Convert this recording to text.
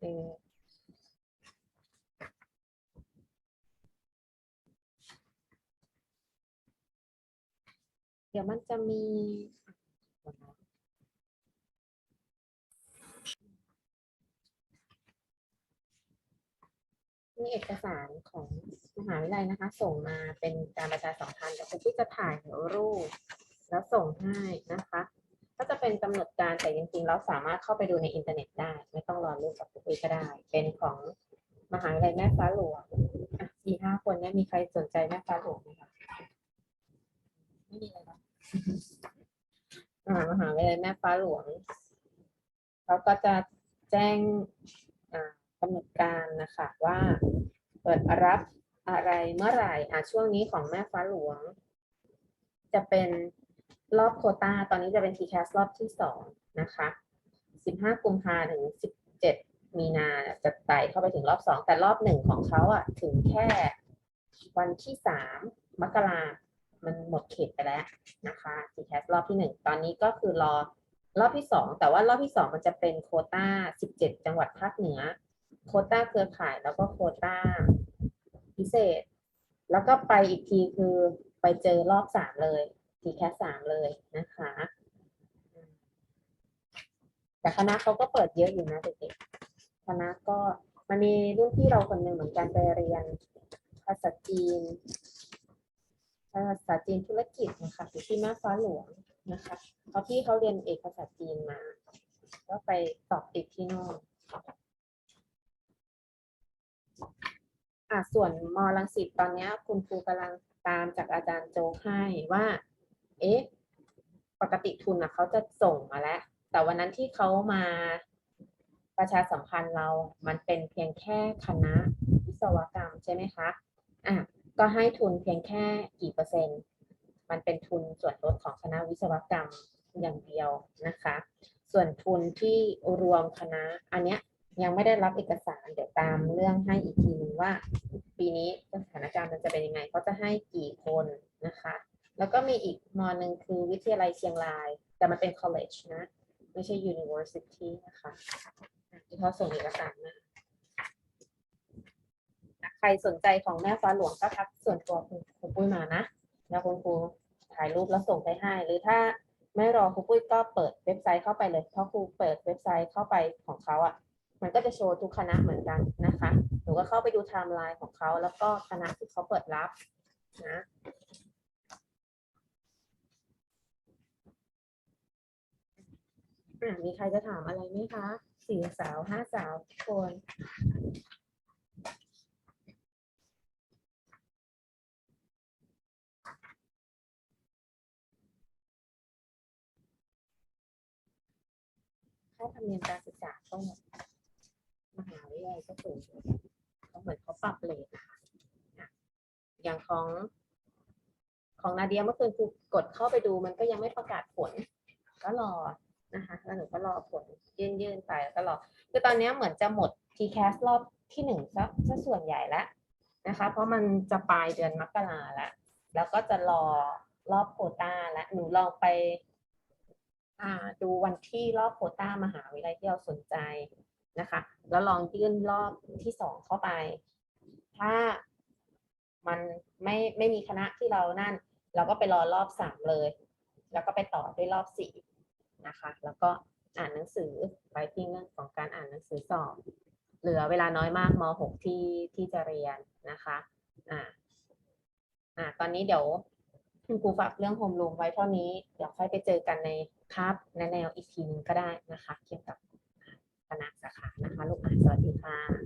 เออเดี๋ยวมันจะมีมีเอกสารของมหาวิทยาลัยนะคะ ส่งมาเป็นการประชาสัมพันธ์เดี๋ยวคุณพี่จะถ่ายรูปแล้วส่งให้นะคะ จะเป็นกำหนดการแต่จริงๆ เราสามารถเข้าไปดูในอินเทอร์เน็ตได้ ไม่ต้องรอรูปจากคุณพี่ก็ได้ เป็นของมหาวิทยาลัยแม่ฟ้าหลวงอะสี่ห้าคนเนี่ยมีใครสนใจแม่ฟ้าหลวงไหมคะไม่มีเลยนะมหาวิทยาลัยแม่ฟ้าหลวงเขาก็จะแจ้งกำหนดการนะคะว่าเปิดรับอะไรเมื่อไหร่อะช่วงนี้ของแม่ฟ้าหลวง จะเป็น รอบโคตาตอนนี้จะเป็น TCAS รอบที่สองนะคะ 15 กุมภาถึง 17 มีนาจะไต่เข้าไปถึงรอบสองแต่รอบหนึ่งของเขาอะถึงแค่วันที่สามมกรามันหมดเขตไปแล้วนะคะ TCAS รอบที่หนึ่งตอนนี้ก็คือรอรอบที่สองแต่ว่ารอบที่สองมันจะเป็นโคตา17 จังหวัดภาคเหนือ โคตาเครือข่ายแล้วก็โคตาพิเศษ แล้วก็ไปอีกทีคือไปเจอรอบสามเลย ทีแคสสามเลยนะคะแต่คณะเขาก็เปิดเยอะอยู่นะเด็กๆคณะก็มันมีรุ่นพี่เราคนหนึ่งเหมือนกันไปเรียนภาษาจีน ภาษาจีนธุรกิจนะคะอยู่ที่แม่ฟ้าหลวงนะคะเพราะพี่เขาเรียนเอกภาษาจีนมา ก็ไปสอบติดที่โน่นอะส่วนมรังสิตตอนนี้คุณครูกำลังตามจากอาจารย์โจให้ว่า เอ๊ะปกติทุนอะเขาจะส่งมาแล้ว แต่วันนั้นที่เขามาประชาสัมพันธ์เรา มันเป็นเพียงแค่คณะวิศวกรรมใช่ไหมคะอะก็ให้ทุนเพียงแค่กี่เปอร์เซ็นต์ มันเป็นทุนส่วนลดของคณะวิศวกรรมอย่างเดียวนะคะ ส่วนทุนที่รวมคณะ อันเนี้ยยังไม่ได้รับเอกสาร เดี๋ยวตามเรื่องให้อีกทีนึงว่า ปีนี้สถานการณ์มันจะเป็นยังไงเขาจะให้กี่คนนะคะ แล้วก็มีอีกมอหนึ่งคือวิทยาลัยเชียงราย แต่มันเป็น college นะ ไม่ใช่ university นะคะที่เขาส่งเอกสารมาอะใครสนใจของแม่ฟ้าหลวงก็ทักส่วนตัวคุณครูปุ้ยมานะ แล้วคุณครูถ่ายรูปแล้วส่งไปให้ หรือถ้าไม่รอครูปุ้ยก็เปิดเว็บไซต์เข้าไปเลย เพราะครูเปิดเว็บไซต์เข้าไปของเขาอะ มันก็จะโชว์ทุกคณะเหมือนกันนะคะ หนูก็เข้าไปดูไทม์ไลน์ของเขา แล้วก็คณะที่เขาเปิดรับนะ อะมีใครจะถามอะไรไหมคะสี่สาวห้าสาวทุกคนค่าธรรมเนียมการศึกษาก็มหาวิทยาลัยก็สูงเขาเหมือนเขาปรับเลทนะคะอะอย่างของของนาเดียเมื่อคืนครูกดเข้าไปดูมันก็ยังไม่ประกาศผล ก็รอ นะคะ แล้วหนูก็รอผลยื่นยื่นไปแล้วก็รอ คือตอนนี้เหมือนจะหมด TCAS รอบที่หนึ่งซะซะส่วนใหญ่แล้วนะคะ เพราะมันจะปลายเดือนมกราแล้ว แล้วก็จะรอรอบโคต้าแล้วหนูลองไปอ่าดูวันที่รอบโคต้ามหาวิทยาลัยที่เราสนใจนะคะ แล้วลองยื่นรอบที่สองเข้าไป ถ้ามันไม่ไม่มีคณะที่เรานั่น เราก็ไปรอรอบสามเลย แล้วก็ไปต่อด้วยรอบสี่ นะคะ แล้วก็อ่านหนังสือไปที่เรื่องของการอ่านหนังสือสอบเหลือเวลาน้อยมากม .6 ที่ที่จะเรียนนะคะอ่าอ่าตอนนี้เดี๋ยวคุณครูฝากเรื่องโฮมรูมไว้เท่านี้ เดี๋ยวค่อยไปเจอกันในคาบแนแนวอีกทีนึงก็ได้นะคะ เกี่ยวกับคณะสาขานะคะ ลูกอ่านสวัสดีค่ะ